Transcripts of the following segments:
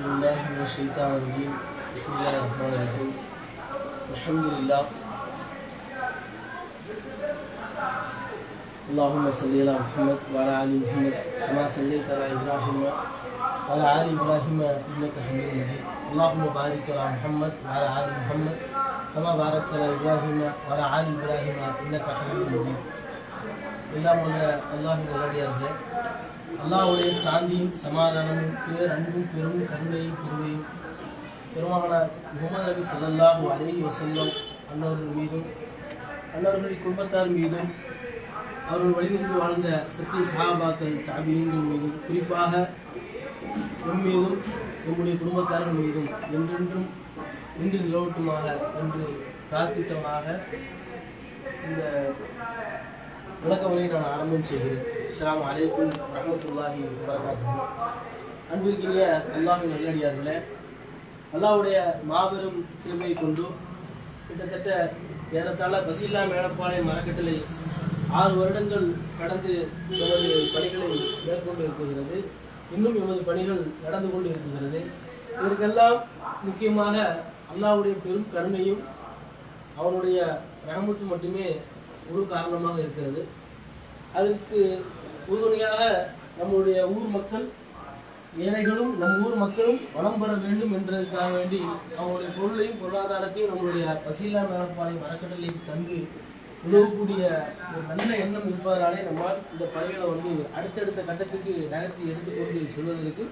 أعوذ بالله من الشيطان الرجيم بسم الله الرحمن الرحيم الحمد لله اللهم صل على محمد وعلى آل محمد كما صليت على إبراهيم وعلى آل إبراهيم إنك حميد مجيد اللهم بارك على محمد وعلى آل محمد كما باركت على إبراهيم وعلى آل إبراهيم إنك حميد مجيد எல்லாம் உள்ள அல்லாஹின் நல்லடியார்களே அல்லாவுடைய சாந்தியும் சமாதானமும் பேர் அன்பும் பெரும் கருணையும் பெருமையும் பெருமகனார் முகமது நபி சல்லாஹூ அலைஹி வசல்லம் அன்னவர்கள் மீதும் அன்னவர்களின் குடும்பத்தார் மீதும் அவர்கள் வழிநின்று வாழ்ந்த சத்திய சகாபாக்கள் தாபியங்கள் மீதும் குறிப்பாக எம் மீதும் நம்முடைய குடும்பத்தார்கள் மீதும் என்றென்றும் இன்று நிலவட்டுமாக என்று பிரார்த்தித்தவனாக இந்த விளக்க உரையை நான் ஆரம்பம் செய்கிறேன் இஸ்லாம் அலைக்கும் ரஹமத்துல்லாஹி வரகாத்து அன்பிற்கினிய அல்லாஹின் நல்லடியார்களே அல்லாவுடைய மாபெரும் கிருபை கொண்டு கிட்டத்தட்ட ஏறத்தாழ பசில்லா மேடப்பாளையம் மரக்கட்டளை ஆறு வருடங்கள் கடந்து எமது பணிகளை மேற்கொண்டு இருக்கிறது இன்னும் எமது பணிகள் நடந்து கொண்டு இருக்கிறது இதற்கெல்லாம் முக்கியமாக அல்லாவுடைய பெரும் கருணையும் அவனுடைய ரஹமத்து மட்டுமே ஒரு காரணமாக இருக்கிறது. அதற்கு உறுதுணையாக நம்முடைய ஊர் மக்கள் ஏழைகளும் நம் ஊர் மக்களும் வளம் பெற வேண்டும் என்றதுக்காக வேண்டி அவங்களுடைய பொருளையும் பொருளாதாரத்தையும் நம்மளுடைய பசியில்லா மேலப்பாளை அறக்கட்டளை தந்து உதவக்கூடிய ஒரு நல்ல எண்ணம் இருப்பதனாலே நம்மால் இந்த பணிகளை வந்து அடுத்தடுத்த கட்டத்துக்கு நகர்த்தி எடுத்துக்கொண்டு செல்வதற்கு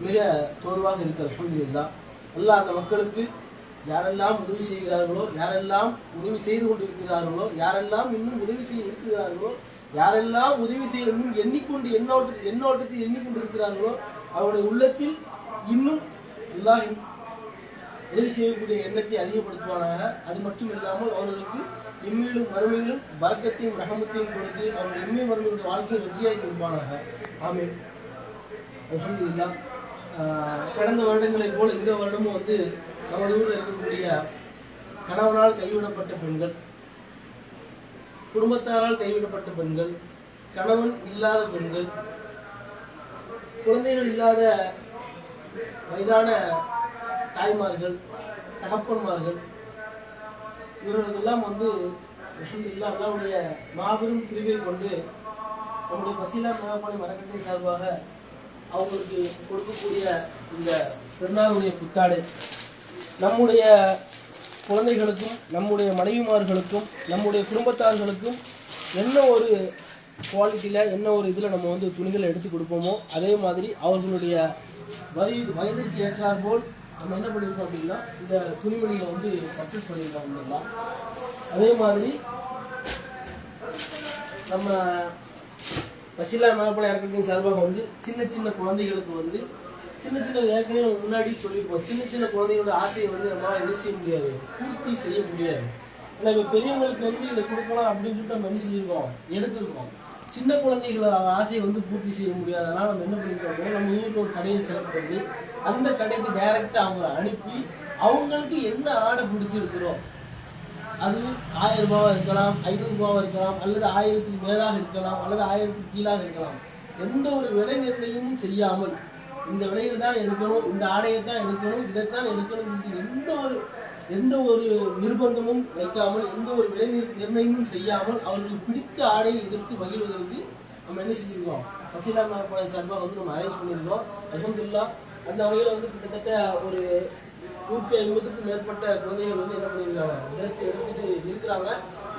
மிக தோர்வாக இருக்கிற சூழ்நிலை தான் எல்லா அந்த மக்களுக்கு யாரெல்லாம் உதவி செய்கிறார்களோ யாரெல்லாம் உதவி செய்து கொண்டிருக்கிறார்களோ யாரெல்லாம் இன்னும் உதவி செய்ய இருக்கிறார்களோ யாரெல்லாம் உதவி செய்ய இன்னும் எண்ணிக்கொண்டு எண்ணோட்ட எண்ணோட்டத்தில் எண்ணிக்கொண்டிருக்கிறார்களோ அவருடைய உள்ளத்தில் இன்னும் எல்லாம் உதவி செய்யக்கூடிய எண்ணத்தை அதிகப்படுத்துவானாக. அது மட்டும் இல்லாமல் அவர்களுக்கு இம்மையிலும் வறுமையிலும் வர்க்கத்தையும் ரகமத்தையும் கொடுத்து அவர்கள் இம்மை வறுமையுடைய வாழ்க்கையை வெற்றியாக கொடுப்பானாக ஆமீன். அல்ஹம்துலில்லாஹ். ஆஹ் கடந்த வருடங்களைப் போல இந்த வருடமும் வந்து அவளூர் இருக்கக்கூடிய கணவனால் கைவிடப்பட்ட பெண்கள் குடும்பத்தாரால் கைவிடப்பட்ட பெண்கள் கணவன் இல்லாத பெண்கள் குழந்தைகள் இல்லாத வயதான தாய்மார்கள் தகப்பன்மார்கள் இவர்களுக்கெல்லாம் வந்து அல்லாவுடைய மாபெரும் திருவியை கொண்டு நம்முடைய பசிலா மகாபாணி மரக்கட்டை சார்பாக அவங்களுக்கு கொடுக்கக்கூடிய இந்த பெருநாளுடைய புத்தாடை நம்முடைய குழந்தைகளுக்கும் நம்முடைய மனைவிமார்களுக்கும் நம்முடைய குடும்பத்தார்களுக்கும் என்ன ஒரு குவாலிட்டியில் என்ன ஒரு இதில் நம்ம வந்து துணிகளை எடுத்து கொடுப்போமோ அதே மாதிரி அவர்களுடைய வயது வயதுக்கு ஏற்றார் போல் நம்ம என்ன பண்ணியிருக்கோம் அப்படின்னா இந்த துணிமணிகளை வந்து பர்ச்சேஸ் பண்ணியிருக்கோம் அப்படின்னா அதே மாதிரி நம்ம பசிலா மேலப்பட இறக்கத்தின் சார்பாக வந்து சின்ன சின்ன குழந்தைகளுக்கு வந்து சின்ன சின்ன ஏற்கனவே முன்னாடி சொல்லியிருப்போம். சின்ன சின்ன குழந்தைகளோட ஆசையை வந்து நம்ம என்ன செய்ய முடியாது? பூர்த்தி செய்ய முடியாது. இல்லை இப்போ பெரியவங்களுக்கு வந்து இதை கொடுக்கலாம் அப்படின்னு சொல்லிட்டு நம்ம என்ன செஞ்சிருக்கோம்? எடுத்திருக்கோம். சின்ன குழந்தைகளோட ஆசையை வந்து பூர்த்தி செய்ய முடியாது. அதனால நம்ம என்ன பண்ணிக்கிறோம்? நம்ம வீட்டில் ஒரு கடையை செலக்ட் பண்ணி அந்த கடைக்கு டைரக்டா அவங்கள அனுப்பி அவங்களுக்கு என்ன ஆடை பிடிச்சிருக்கிறோம்? அது ஆயிரம் ரூபாவா இருக்கலாம் ஐநூறு ரூபாவா இருக்கலாம் அல்லது ஆயிரத்துக்கு மேலாக இருக்கலாம் அல்லது ஆயிரத்துக்கு கீழாக இருக்கலாம். எந்த ஒரு விலை நிர்ணயமும் செய்யாமல் இந்த விலையில் தான் எடுக்கணும் இந்த ஆடையை தான் எடுக்கணும் இதைத்தான் எடுக்கணும் எந்த ஒரு எந்த ஒரு நிர்பந்தமும் வைக்காமல் எந்த ஒரு விலை நிர்ணயமும் செய்யாமல் அவர்களுக்கு பிடித்த ஆடையை எடுத்து மகிழ்வதற்கு நம்ம என்ன செஞ்சிருக்கோம்? பசீலா மேற்பாளை சார்பாக வந்து நம்ம அரேஞ்ச் பண்ணியிருக்கோம். அல்ஹம்துலில்லாஹ் அந்த வகையில் வந்து கிட்டத்தட்ட ஒரு நூற்றி ஐம்பதுக்கும் மேற்பட்ட குழந்தைகள் வந்து என்ன பண்ணியிருக்காங்க? ட்ரெஸ் எடுத்துட்டு இருக்கிறாங்க.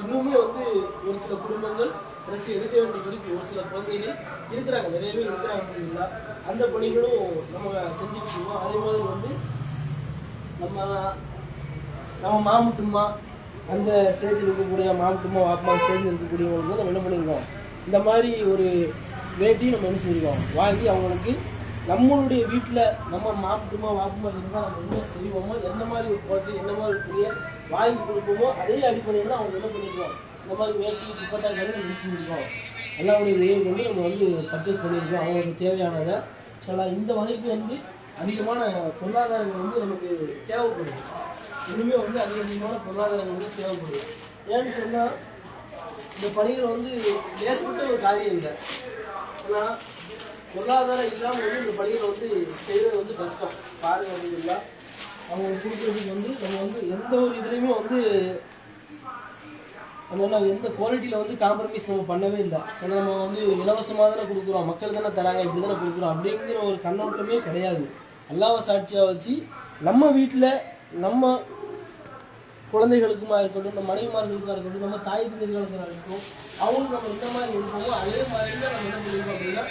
இன்னுமே வந்து ஒரு சில குடும்பங்கள் ட்ரெஸ் எடுக்க வேண்டிய இருக்கு. ஒரு சில குழந்தைகள் இருக்கிறாங்க. நிறைய பேர் இருக்கிறாங்க அப்படிங்களா அந்த பணிகளும் நம்ம செஞ்சுட்டு இருக்கோம். அதே மாதிரி வந்து நம்ம நம்ம மாமுட்டுமா அந்த ஸ்டேஜில் இருக்கக்கூடிய மாமுட்டுமா வாப்பமா ஸ்டேஜில் இருக்கக்கூடியவங்களுக்கு நம்ம என்ன பண்ணியிருக்கோம் இந்த மாதிரி ஒரு வேட்டியும் நம்ம என்ன செஞ்சுருக்கோம்? வாங்கி அவங்களுக்கு நம்மளுடைய வீட்டில் நம்ம மாப்பிட்டுமா வாப்புமா இருந்தால் நம்ம என்ன செய்வோமோ எந்த மாதிரி ஒரு குழந்தை என்ன மாதிரி ஒரு வாங்கி கொடுப்போமோ அதே அடிப்படையில் தான் அவங்க என்ன பண்ணிருக்கோம்? இந்த மாதிரி வேட்டி துப்பட்டா கறி முடிச்சுருக்கோம் எல்லாருடைய உதவி கொண்டு நம்ம வந்து பர்ச்சேஸ் பண்ணியிருக்கோம் அவங்களுக்கு தேவையானதை. சொல்லலாம் இந்த வகைக்கு வந்து அதிகமான பொருளாதாரங்கள் வந்து நமக்கு தேவைப்படுது. இன்னுமே வந்து அதிக அதிகமான பொருளாதாரங்கள் வந்து தேவைப்படுது. ஏன்னு சொன்னால் இந்த பணிகள் வந்து லேசப்பட்ட ஒரு காரியம் இல்லை. ஏன்னா பொருளாதாரம் இல்லாமல் வந்து இந்த பணிகளை வந்து செய்கிறது வந்து கஷ்டம். பாருங்க அப்படிங்களா அவங்க கொடுக்குறதுக்கு வந்து நம்ம வந்து எந்த ஒரு இதுலேயுமே வந்து நம்ம வந்து எந்த குவாலிட்டியில் வந்து காம்ப்ரமைஸ் நம்ம பண்ணவே இல்லை. ஏன்னா நம்ம வந்து இலவசமாக தானே கொடுக்குறோம் மக்கள் தானே தராங்க இப்படி தானே கொடுக்குறோம் அப்படிங்கிற ஒரு கண்ணோட்டமே கிடையாது. அல்லாவை சாட்சியாக வச்சு நம்ம வீட்டில் நம்ம குழந்தைகளுக்குமா இருக்கட்டும் நம்ம மனைவிமார்களுக்காக இருக்கட்டும் நம்ம தாய் தந்தைகளுக்காக இருக்கட்டும் அவங்களுக்கு நம்ம எந்த மாதிரி கொடுப்போமோ அதே மாதிரி தான் நம்ம என்ன பண்ணிருக்கோம் அப்படின்னா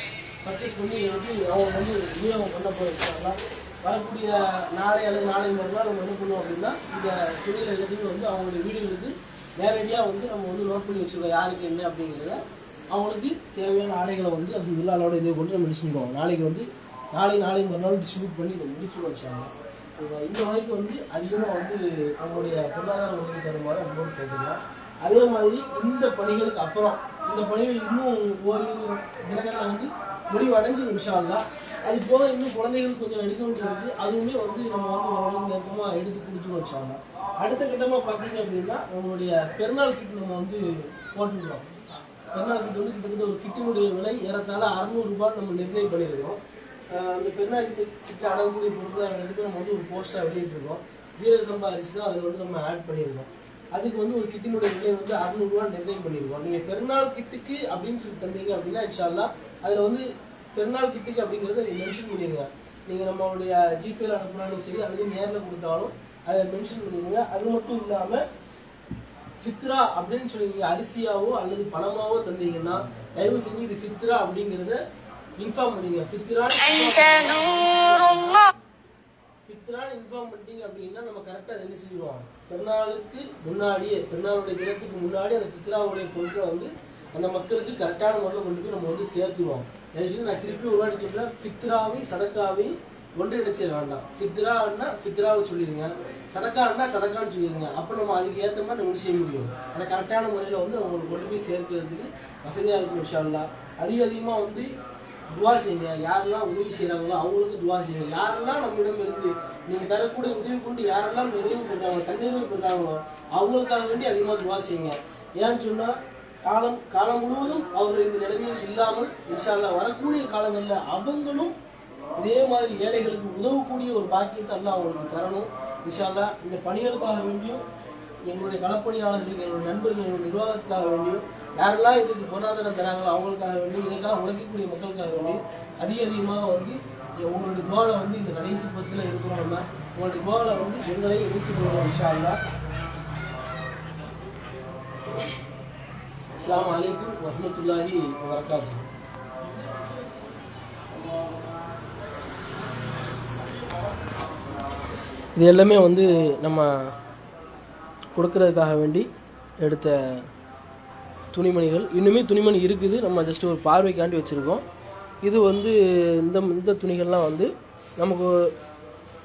பர்ச்சேஸ் பண்ணி எடுத்து அவங்க வந்து விநியோகம் பண்ண போயிருக்காங்க வரக்கூடிய நாளை அல்லது நாளை மறுநாள் நம்ம என்ன பண்ணுவோம் அப்படின்னா இந்த துணிகள் எல்லாத்தையுமே வந்து அவங்களுடைய வீடுகளுக்கு நேரடியாக வந்து நம்ம வந்து நோட் பண்ணி வச்சுருக்கோம். யாருக்கு என்ன அப்படிங்கிறத அவங்களுக்கு தேவையான ஆடைகளை வந்து அப்படி உள்ளாலோட இதை கொண்டு நம்ம முடிச்சுருக்கோம் நாளைக்கு வந்து நாளை நாளை மறுநாள் டிஸ்ட்ரிபியூட் பண்ணி இதை முடிச்சு வச்சாங்க இந்த- வரைக்கும் வகைக்கு வந்து அதிகமாக வந்து அவங்களுடைய பொருளாதார உதவி தருமாறு அன்போடு கேட்டுக்கலாம் அதே மாதிரி இந்த பணிகளுக்கு அப்புறம் இந்த பணிகள் இன்னும் ஓரிரு தினங்களில் வந்து முடிவடைஞ்சு நிமிஷம்லாம் அது போக இன்னும் குழந்தைகள் கொஞ்சம் எடுக்க வேண்டியிருக்கு அதுவுமே வந்து நம்ம வந்து ஓரளவுக்கு நெருக்கமாக எடுத்து கொடுத்து வச்சாங்க அடுத்த கட்டமாக பார்த்தீங்க அப்படின்னா நம்மளுடைய பெருநாள் கிட் நம்ம வந்து போட்டுக்கிறோம் பெருநாள் கிட் வந்து கிட்டத்தட்ட ஒரு கிட்டினுடைய விலை ஏறத்தாழ அறநூறுபா நம்ம நிர்ணயம் பண்ணியிருக்கோம் அந்த பெருநாள் கிட்ட அடங்கக்கூடிய பொருட்களை எடுத்து நம்ம வந்து ஒரு போஸ்டர் வெளியிட்டிருக்கோம். ஜீரக சம்பா அரிசி தான் அதில் வந்து நம்ம ஆட் பண்ணியிருக்கோம். அதுக்கு வந்து ஒரு கிட்டினுடைய விலை வந்து அறுநூறுவா நிர்ணயம் பண்ணியிருக்கோம். நீங்கள் பெருநாள் கிட்டுக்கு அப்படின்னு சொல்லி தந்தீங்க அப்படின்னா இன்ஷால்லா அதில் வந்து பெருநாள் கிட்டிக்கு அப்படிங்கிறத மென்ஷன் பண்ணிடுங்க. நீங்கள் நம்மளுடைய ஜிபேல அனுப்புனாலும் சரி அல்லது நேரில் கொடுத்தாலும் அதை மென்ஷன் பண்ணிடுங்க. அது மட்டும் இல்லாமல் ஃபித்ரா அப்படின்னு சொல்லி நீங்கள் அரிசியாவோ அல்லது பணமாவோ தந்தீங்கன்னா தயவு செஞ்சு இது ஃபித்ரா அப்படிங்கிறத இன்ஃபார்ம் பண்ணுங்க ஃபித்ரா ஃபித்ரான்னு இன்ஃபார்ம் பண்ணிட்டீங்க அப்படின்னா நம்ம கரெக்டாக என்ன செய்வோம்? பெருநாளுக்கு முன்னாடியே பெருநாளுடைய தினத்துக்கு முன்னாடி அந்த ஃபித்ராவுடைய பொருட்களை வந்து அந்த மக்களுக்கு கரெக்டான முறையில் கொண்டு போய் நம்ம வந்து சேர்த்துருவோம். நான் திருப்பி ஒரு வாட்டி சொல்றேன் ஃபித்ராவையும் சதக்காவையும் ஒன்றிணைச்சிட வேண்டாம். ஃபித்ரான்னா ஃபித்ராவை சொல்லிடுங்க சதக்கான்னா சதக்கான்னு சொல்லிடுங்க அப்போ நம்ம அதுக்கு ஏற்ற மாதிரி நம்ம செய்ய முடியும். அதை கரெக்டான முறையில் வந்து அவங்களுக்கு கொண்டு போய் சேர்க்கிறதுக்கு வசதியாக இருக்கும் இன்ஷால்லா அதிக அதிகமாக வந்து துவா செய்யுங்க. யாரெல்லாம் உதவி செய்கிறாங்களோ அவங்களுக்கு துவா செய்யுங்க. யாரெல்லாம் நம்மளிடம் இருந்து நீங்கள் தரக்கூடிய உதவி கொண்டு யாரெல்லாம் நிறைவு பண்ணுறாங்க தன்னிறைவு பண்ணுறாங்களோ அவங்களுக்காக வேண்டி அதிகமாக துவா செய்யுங்க. ஏன்னு சொன்னால் காலம் காலம் முழுவதும் அவர்கள் இந்த நிலைமையில் இல்லாமல் இன்ஷால்லா வரக்கூடிய காலங்களில் அவங்களும் இதே மாதிரி ஏழைகளுக்கு உதவக்கூடிய ஒரு பாக்கியத்தை எல்லாம் அவங்களுக்கு தரணும். இன்ஷால்லா இந்த பணிகளுக்காக வேண்டியும் எங்களுடைய களப்பணியாளர்களுக்கு என்னுடைய நண்பர்கள் என்னுடைய நிர்வாகத்துக்காக வேண்டியும் யாரெல்லாம் இதுக்கு பொருளாதாரம் தராங்களோ அவங்களுக்காக வேண்டி இதற்காக உழைக்கக்கூடிய மக்களுக்காக வேண்டி அதிக அதிகமாக வந்து உங்களுடைய கோலை வந்து இந்த கடைசி பத்தில் இருக்கிறோம் உங்களுடைய கோலை வந்து எங்களை எடுத்துக்கொள்வோம் கொள்வோம் இன்ஷா அலைக்கும் வரஹ்மத்துல்லாஹி இது எல்லாமே வந்து நம்ம கொடுக்கறதுக்காக வேண்டி எடுத்த துணிமணிகள். இன்னுமே துணிமணி இருக்குது. நம்ம ஜஸ்ட் ஒரு பார்வைக்காண்டி வச்சுருக்கோம். இது வந்து இந்த இந்த துணிகள்லாம் வந்து நமக்கு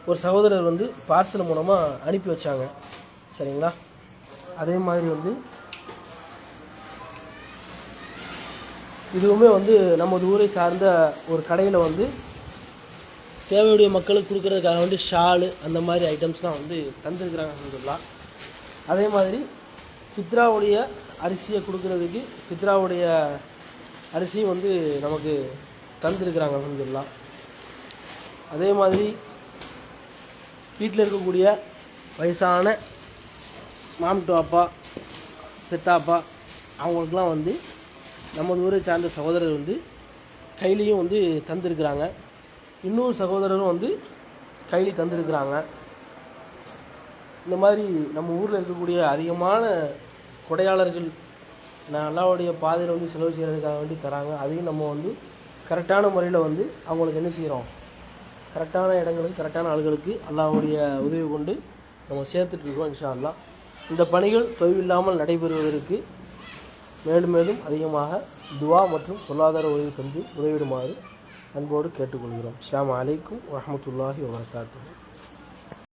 ஒரு சகோதரர் வந்து பார்சல் மூலமாக அனுப்பி வச்சாங்க. சரிங்களா? அதே மாதிரி வந்து இதுவுமே வந்து நமது ஊரை சார்ந்த ஒரு கடையில் வந்து தேவையுடைய மக்களுக்கு கொடுக்குறதுக்காக வந்து ஷாலு அந்த மாதிரி ஐட்டம்ஸ்லாம் வந்து தந்துருக்குறாங்க சொல்லலாம். அதே மாதிரி ஃபித்ராவுடைய அரிசியை கொடுக்குறதுக்கு ஃபித்ராவுடைய அரிசியும் வந்து நமக்கு தந்துருக்குறாங்க அலமதுல்லா அதே மாதிரி வீட்டில் இருக்கக்கூடிய வயசான மாமட்டு அப்பா பெத்தாப்பா அவங்களுக்குலாம் வந்து நமது ஊரை சார்ந்த சகோதரர் வந்து கையிலையும் வந்து தந்திருக்கிறாங்க. இன்னொரு சகோதரரும் வந்து கைலி தந்திருக்கிறாங்க. இந்த மாதிரி நம்ம ஊரில் இருக்கக்கூடிய அதிகமான கொடையாளர்கள் நான் பாதையில் வந்து செலவு செய்கிறதுக்காக வேண்டி தராங்க. அதையும் நம்ம வந்து கரெக்டான முறையில் வந்து அவங்களுக்கு என்ன செய்கிறோம் கரெக்டான இடங்களுக்கு கரெக்டான ஆளுகளுக்கு அல்லாவுடைய உதவி கொண்டு நம்ம சேர்த்துட்டு இருக்கோம் இன்ஷா அல்லா இந்த பணிகள் தொய்வில்லாமல் நடைபெறுவதற்கு மேலும் மேலும் அதிகமாக துவா மற்றும் பொருளாதார உதவி தந்து உதவிடுமாறு அன்போடு கேட்டுக்கொள்கிறோம். ஷாம் அலைக்கும் வரமத்துல்லாஹி வபரகாத்துஹு.